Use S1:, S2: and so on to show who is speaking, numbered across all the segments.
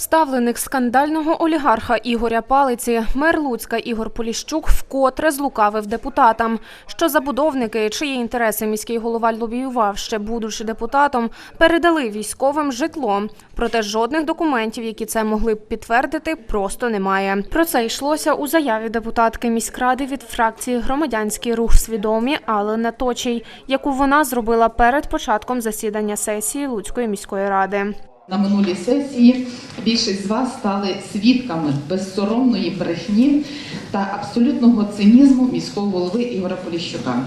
S1: Ставленик скандального олігарха Ігоря Палиці, мер Луцька Ігор Поліщук вкотре злукавив депутатам, що забудовники, чиї інтереси міський голова лобіював ще будучи депутатом, передали військовим житло. Проте жодних документів, які це могли б підтвердити, просто немає. Про це йшлося у заяві депутатки міськради від фракції Громадянський рух свідомі Алли Точій, яку вона зробила перед початком засідання сесії Луцької міської ради.
S2: На минулій сесії більшість з вас стали свідками безсоромної брехні та абсолютного цинізму міського голови Ігоря Поліщука.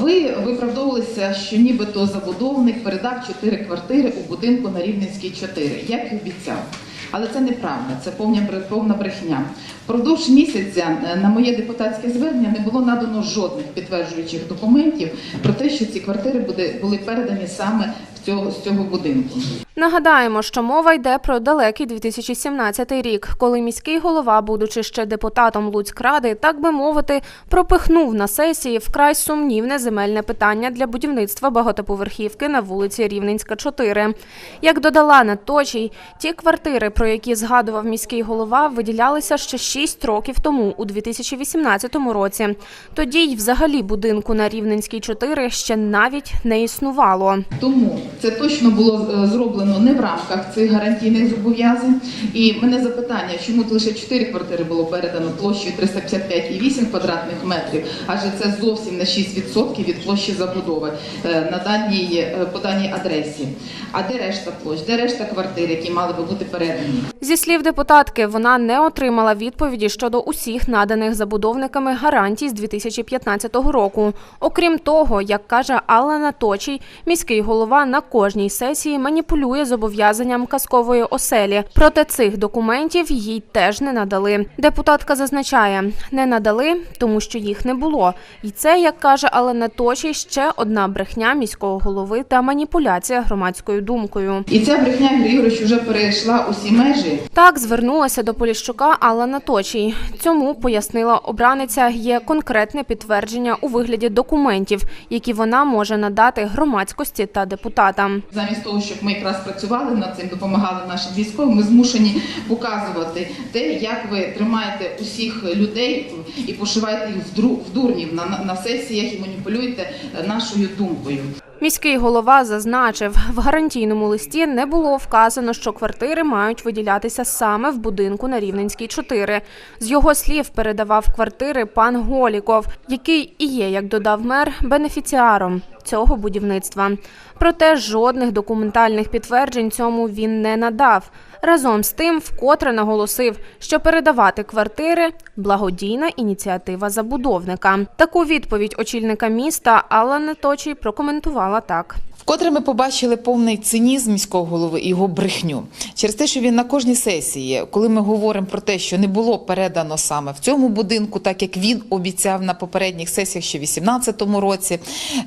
S2: Ви виправдовувалися, що нібито забудовник передав чотири квартири у будинку на Рівненській 4, як і обіцяв. Але це неправда, це повна повна брехня. Впродовж місяця е, на моє депутатське звернення не було надано жодних підтверджуючих документів про те, що ці квартири були передані саме цього, з цього будинку.
S1: Нагадаємо, що мова йде про далекий 2017 рік, коли міський голова, будучи ще депутатом Луцькради, так би мовити, пропихнув на сесії вкрай сумнівне земельне питання для будівництва багатоповерхівки на вулиці Рівненська, 4. Як додала Наточій, ті квартири, про які згадував міський голова, виділялися ще 6 років тому, у 2018 році. Тоді й взагалі будинку на Рівненській 4 ще навіть не існувало.
S2: Тому це точно було е, зроблено не в рамках цих гарантійних зобов'язань. І мене запитання, чому лише 4 квартири було передано площею 355,8 квадратних метрів, адже це зовсім не 6% від площі забудови е, на даній е, по даній адресі. А де решта площ, де решта квартир, які мали би бути передані?
S1: Зі слів депутатки, вона не отримала відповіді щодо усіх наданих забудовниками гарантій з 2015 року. Окрім того, як каже Алла Точій, міський голова на кожній сесії маніпулює зобов'язанням казкової оселі. Проте цих документів їй теж не надали. Депутатка зазначає, не надали, тому що їх не було. І це, як каже Алла Точій, ще одна брехня міського голови та маніпуляція громадською думкою.
S2: І ця брехня Юрійович вже перейшла усі межі.
S1: Так звернулася до Поліщука Алла Наточій. Цьому пояснила обраниця. Є конкретне підтвердження у вигляді документів, які вона може надати громадськості та депутатам.
S2: Замість того, щоб ми якраз працювали над цим, допомагали нашим військовим, ми змушені показувати те, як ви тримаєте усіх людей і пошиваєте їх в дурнів на, на, сесіях і маніпулюєте нашою думкою.
S1: Міський голова зазначив, в гарантійному листі не було вказано, що квартири мають виділятися саме в будинку на Рівненській 4. З його слів передавав квартири пан Голіков, який і є, як додав мер, бенефіціаром цього будівництва. Проте жодних документальних підтверджень цьому він не надав. Разом з тим, вкотре наголосив, що передавати квартири благодійна ініціатива забудовника. Таку відповідь очільника міста Алла Неточій прокоментувала так.
S3: Вкотре ми побачили повний цинізм міського голови і його брехню через те, що він на кожній сесії, коли ми говоримо про те, що не було передано саме в цьому будинку, так як він обіцяв на попередніх сесіях ще в 2018 році,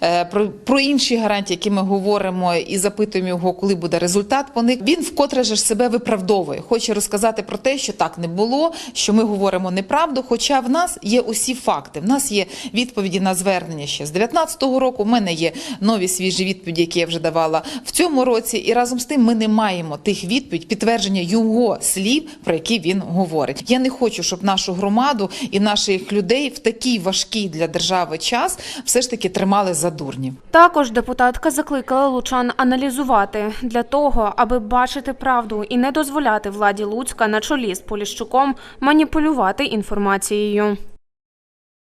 S3: е, про, про інші гарантії, які ми говоримо і запитуємо його, коли буде результат по них. Він вкотре ж себе виправдовує, хоче розказати про те, що так не було, що ми говоримо неправду. Хоча в нас є усі факти. В нас є відповіді на звернення ще з 2019 року. У мене є нові свіжі відповіді, які я вже давала в цьому році. І разом з тим ми не маємо тих відповідь, підтвердження його слів, про які він говорить. Я не хочу, щоб нашу громаду і наших людей в такий важкий для держави час все ж таки тримали за дурнів.
S1: Також депутатка закликала лучан аналізувати для того, аби бачити правду і не дозволяти владі Луцька на чолі з Поліщуком маніпулювати інформацією.